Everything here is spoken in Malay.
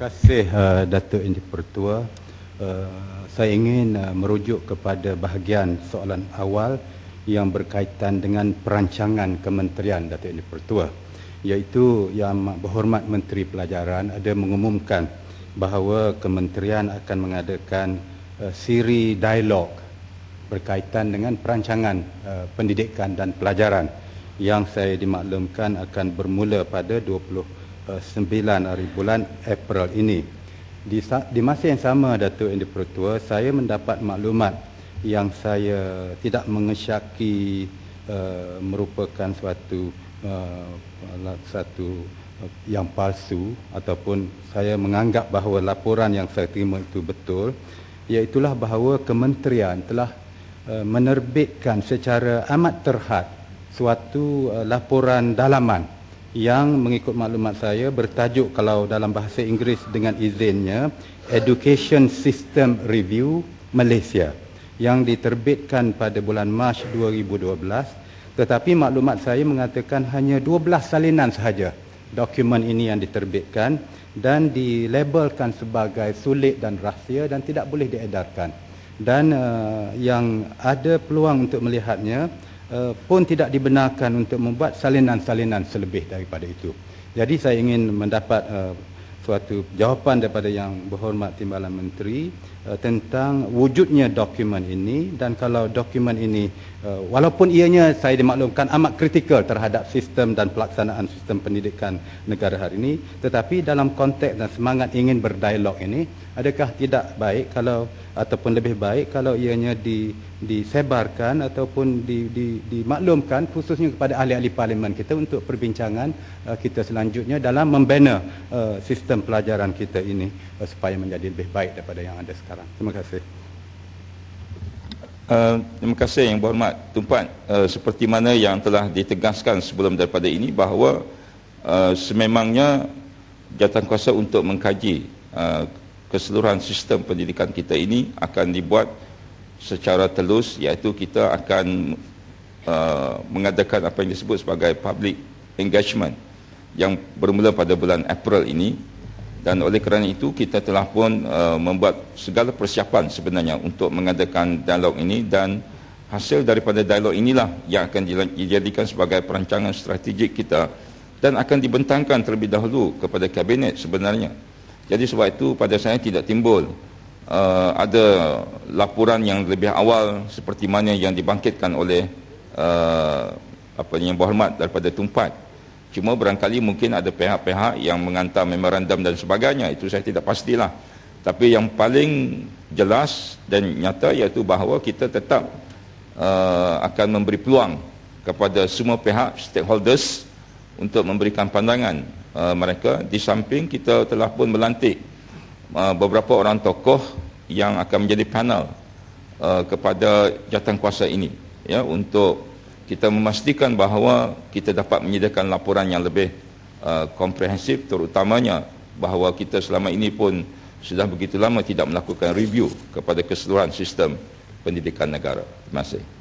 kasih uh, Datuk Indi Pertua. Uh, saya ingin uh, merujuk kepada bahagian soalan awal yang berkaitan dengan perancangan kementerian Datuk Indi Pertua iaitu yang berhormat Menteri Pelajaran ada mengumumkan bahawa kementerian akan mengadakan uh, siri dialog berkaitan dengan perancangan uh, pendidikan dan pelajaran yang saya dimaklumkan akan bermula pada 20 9 hari bulan April ini. Di, di masa yang sama Datuk Indi Pertua, saya mendapat maklumat yang saya tidak mengesyaki uh, merupakan suatu uh, satu yang palsu ataupun saya menganggap bahawa laporan yang saya terima itu betul iaitulah bahawa kementerian telah uh, menerbitkan secara amat terhad suatu uh, laporan dalaman yang mengikut maklumat saya bertajuk kalau dalam bahasa Inggeris dengan izinnya Education System Review Malaysia yang diterbitkan pada bulan Mac 2012 tetapi maklumat saya mengatakan hanya 12 salinan sahaja dokumen ini yang diterbitkan dan dilabelkan sebagai sulit dan rahsia dan tidak boleh diedarkan. Dan uh, yang ada peluang untuk melihatnya uh, pun tidak dibenarkan untuk membuat salinan-salinan selebih daripada itu. Jadi saya ingin mendapat uh, suatu jawapan daripada yang berhormat Timbalan Menteri uh, tentang wujudnya dokumen ini dan kalau dokumen ini uh, walaupun ianya saya dimaklumkan amat kritikal terhadap sistem dan pelaksanaan sistem pendidikan negara hari ini tetapi dalam konteks dan semangat ingin berdialog ini adakah tidak baik kalau ataupun lebih baik kalau ianya di disebarkan ataupun di, di, dimaklumkan khususnya kepada ahli-ahli parlimen kita untuk perbincangan uh, kita selanjutnya dalam membina uh, sistem pelajaran kita ini uh, supaya menjadi lebih baik daripada yang ada sekarang. Terima kasih. Uh, terima kasih yang berhormat Tumpan. Uh, seperti mana yang telah ditegaskan sebelum daripada ini bahawa uh, sememangnya jawatankuasa untuk mengkaji uh, keseluruhan sistem pendidikan kita ini akan dibuat secara telus iaitu kita akan uh, mengadakan apa yang disebut sebagai public engagement yang bermula pada bulan April ini dan oleh kerana itu kita telah pun uh, membuat segala persiapan sebenarnya untuk mengadakan dialog ini dan hasil daripada dialog inilah yang akan dijadikan sebagai perancangan strategik kita dan akan dibentangkan terlebih dahulu kepada kabinet sebenarnya. Jadi sebab itu pada saya tidak timbul uh, ada laporan yang lebih awal seperti mana yang dibangkitkan oleh uh, apa yang berhormat daripada Tumpat. Cuma barangkali mungkin ada pihak-pihak yang mengantar memorandum dan sebagainya. Itu saya tidak pastilah. Tapi yang paling jelas dan nyata iaitu bahawa kita tetap uh, akan memberi peluang kepada semua pihak stakeholders untuk memberikan pandangan uh, mereka di samping kita telah pun melantik Uh, beberapa orang tokoh yang akan menjadi panel uh, kepada kuasa ini ya untuk kita memastikan bahawa kita dapat menyediakan laporan yang lebih uh, komprehensif terutamanya bahawa kita selama ini pun sudah begitu lama tidak melakukan review kepada keseluruhan sistem pendidikan negara. Terima kasih.